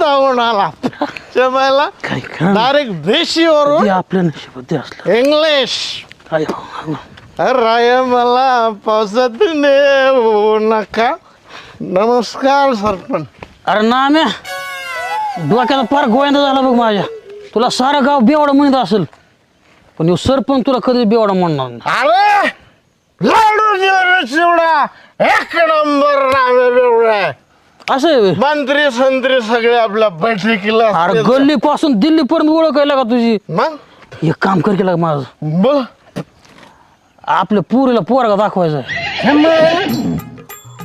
धावून आला. काय खरं डायरेक्ट देशीवरून ते आपल्या नशिबात ते असलं. इंग्लिश. काय राय मला पावसात नेऊ नका. नमस्कार सरपंच. अरे ना म्या डोक्याचा फार गोविंदा झाला बघ माझ्या. तुला सारं गाव बेवडा म्हणत असेल. पण ह्यो सरपंच तुला कधी बेवडा म्हणणार नाही. अरे लाडू चिवडा. एक नंबर असं आहे व्हय. मंत्री संत्री सगळे आपल्या बैठकीला अरे असतील. गल्ली पासून दिल्ली पर्यंत ओळखायला का तुझी मग एक काम कर केलं माझं बोल आपल्या पुरीला पोरगा दाखवायचा आहे.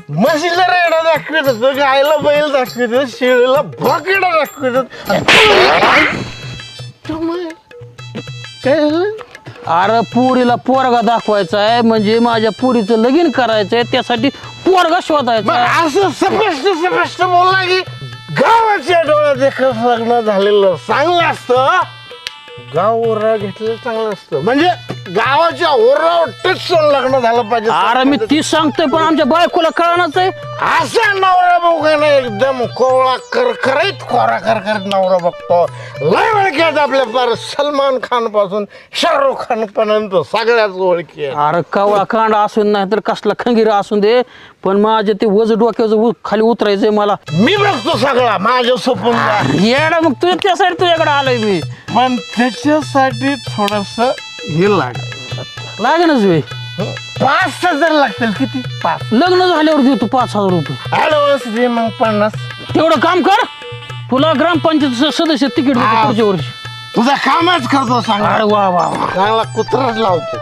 म्हशीला रेडा दाखवित होतो गायला बैल दाखवित होतो शेळीला बकेडा दाखवित होतो. त्यामुळे काय झालं अरे पुरीला पोरगा दाखवायचा आहे म्हणजे माझ्या पुरीचं लगीन करायचं आहे त्यासाठी पोरगा शोधायचा. मग. असं स्पष्ट स्पष्ट बोलला की गावाच्या डोळ्यात एकच लग्न झालेलं चांगलं असतं. गाव ओरा घेतलेलं चांगलं असतं. म्हणजे गावाच्या ओरावर टचून लग्न झालं पाहिजे. अरे मी ती सांगतोय पण आमच्या बायकोला कळणारच आहे. असा नवरा एकदम कोवळा करकरीत खोरा करकरीत नवरा बघतो. लय ओळखी आपल्या पार सलमान खानपासून शाहरुख खान पर्यंत सगळ्याच ओळखी आहेत. अरे कवळा कांडा असून नाही तर कसला खंगीर असून दे पण माझे ते वज डोक्याचं उ- खाली उतरायचंय मला. मी बघतो सगळा माझ्या सोपून जा येडा मग तुझ्या त्या साईड तुझ्याकडे आलोय मी. पण त्याच्यासाठी थोडस हे लागेल लागेनच वे पाच हजार लागतील किती? पाच. लग्न झाल्यावर देऊ तू पाच हजार रुपये. ऍडव्हान्स दे मग पन्नास. तेवढं काम कर. तुला ग्रामपंचायत सदस्य तिकीट देतो. पुढच्या वर्षी. तुझं कामच करतो सांग. अरे वा वा वा. चांगला कुत्राच लावतो.